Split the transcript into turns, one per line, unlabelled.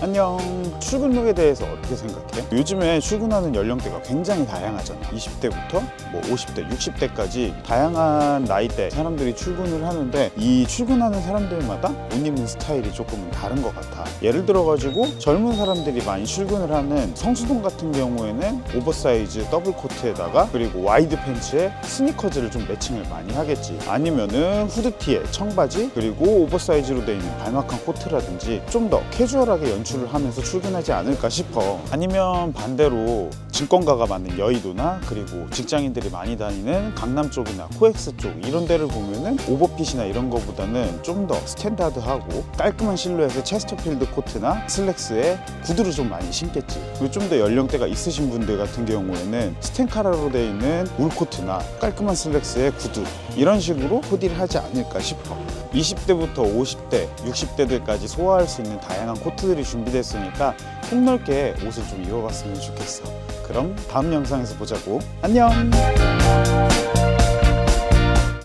안녕. 출근룩에 대해서 어떻게 생각해? 요즘에 출근하는 연령대가 굉장히 다양하잖아. 20대부터 뭐 50대, 60대까지 다양한 나이대 사람들이 출근을 하는데 이 출근하는 사람들마다 옷 입는 스타일이 조금은 다른 것 같아. 예를 들어 가지고 젊은 사람들이 많이 출근을 하는 성수동 같은 경우에는 오버사이즈 더블 코트에다가 그리고 와이드 팬츠에 스니커즈를 좀 매칭을 많이 하겠지. 아니면은 후드티에 청바지 그리고 오버사이즈로 되어 있는 발막한 코트라든지 좀 더 캐주얼하게 연 출을 하면서 출근하지 않을까 싶어. 아니면 반대로 증권가가 많은 여의도나 그리고 직장인들이 많이 다니는 강남 쪽이나 코엑스 쪽 이런 데를 보면은 오버핏이나 이런 거보다는 좀 더 스탠다드하고 깔끔한 실루엣의 체스터필드 코트나 슬랙스에 구두를 좀 많이 신겠지. 그리고 좀 더 연령대가 있으신 분들 같은 경우에는 스텐카라로 되어 있는 울 코트나 깔끔한 슬랙스에 구두 이런 식으로 코디를 하지 않을까 싶어. 20대부터 50대, 60대들까지 소화할 수 있는 다양한 코트들이 준비됐으니까 폭넓게 옷을 좀 입어봤으면 좋겠어. 그럼 다음 영상에서 보자고. 안녕!